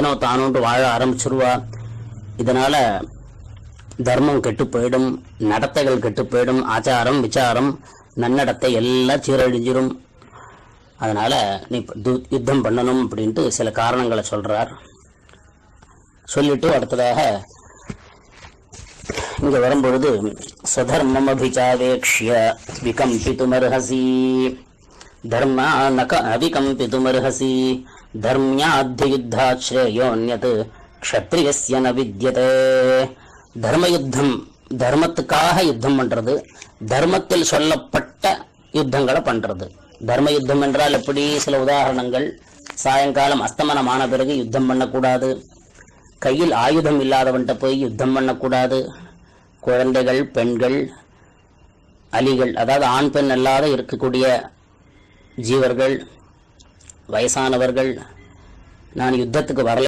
ஏனோ தானோன்று வாழ ஆரம்பிச்சிருவா. இதனால தர்மம் கெட்டு போயிடும் நடத்தைகள் கெட்டு போயிடும் ஆச்சாரம் விசாரம் நன்னடத்தை எல்லாம் சீரழிஞ்சிரும். அதனால நீ யுத்தம் பண்ணணும் அப்படின்ட்டு சில காரணங்களை சொல்றார். சொல்லிட்டு அடுத்ததாக இங்க வரும்பொழுது சதர்மம் அபிச்சாவேக்ஷிய விகம்பித்துமர்ஹசி தர்மா நக அவிகம்பித்துமர்ஹசி தர்மியாத்தியுத்தாச்ரேயோன்யத் க்ஷத்ரியஸ்ய ந வித்யதே தர்மயுத்தம் தர்மத்துக்காக யுத்தம் பண்றது. தர்மத்தில் சொல்லப்பட்ட யுத்தங்களை பண்றது. தர்ம யுத்தம் என்றால் எப்படி? சில உதாரணங்கள். சாயங்காலம் அஸ்தமனமான பிறகு யுத்தம் பண்ணக்கூடாது. கையில் ஆயுதம் இல்லாதவன்ட்ட போய் யுத்தம் பண்ணக்கூடாது. குழந்தைகள் பெண்கள் அலிகள் அதாவது ஆண் பெண் அல்லாத இருக்கக்கூடிய ஜீவர்கள் வயசானவர்கள் நான் யுத்தத்துக்கு வரல.